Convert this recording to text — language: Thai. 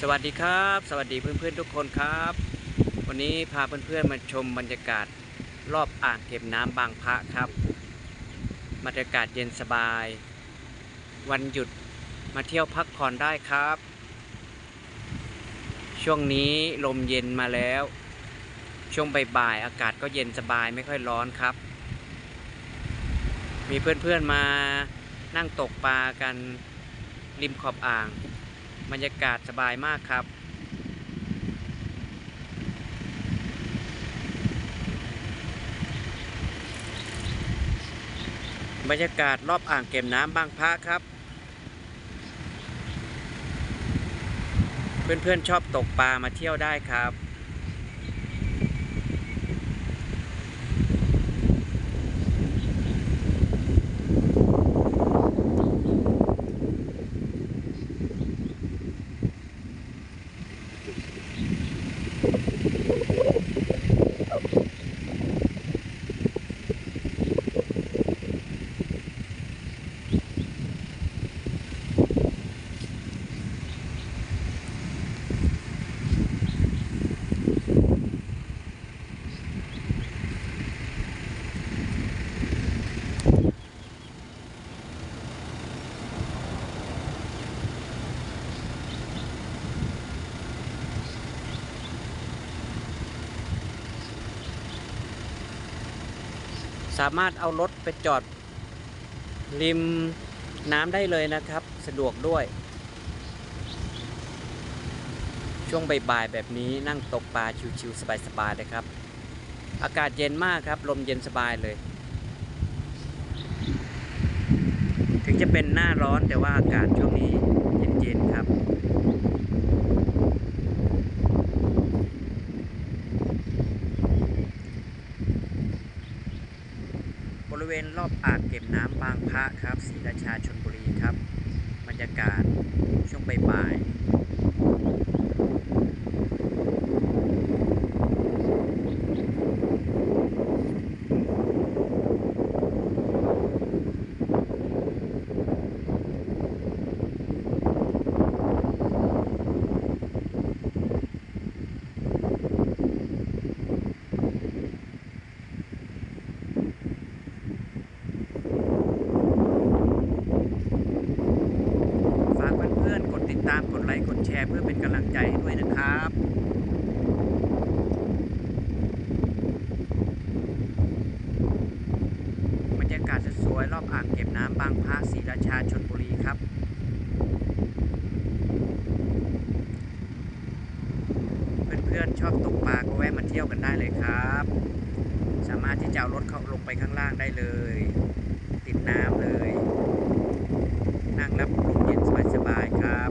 สวัสดีครับ สวัสดีเพื่อนๆทุกคนครับ วันนี้พาเพื่อนๆมาชมบรรยากาศรอบอ่างเก็บน้ำบางพระครับบรรยากาศเย็นสบาย วันหยุดมาเที่ยวพักผ่อนได้ครับ ช่วงนี้ลมเย็นมาแล้ว ช่วงบ่ายๆอากาศก็เย็นสบายไม่ค่อยร้อนครับ มีเพื่อนๆมานั่งตกปลากันริมขอบอ่าง บรรยากาศสบายมากครับ บรรยากาศรอบอ่างเก็บน้ำบางพระครับ เพื่อนๆชอบตกปลามาเที่ยวได้ครับ สามารถเอารถไปจอดริมน้ำได้เลยนะครับ สะดวกด้วย ช่วงบ่ายๆแบบนี้นั่งตกปลาชิวๆสบายๆเลยครับ อากาศเย็นมากครับ ลมเย็นสบายเลย ถึงจะเป็นหน้าร้อนแต่ว่าอากาศช่วงนี้เย็นๆครับ ริเวณรอบอ่างเก็บน้ำบางพระครับศรีราชาชนบุรีครับ บรรยากาศช่วงบ่ายๆฝากเพื่อนๆกดติดตามกด ไลค์กดแชร์เพื่อเป็นกำลังใจให้ด้วยนะครับบรรยากาศสวยๆรอบอ่างเก็บน้ำบางพระศรีราชาชนบุรีครับเพื่อนๆชอบตกปลาก็แวะมาเที่ยวกันได้เลยครับ สามารถที่จะเอารถเข้าลงไปข้างล่างได้เลย ติดน้ำเลย นั่งรับลมเย็นสบายๆครับ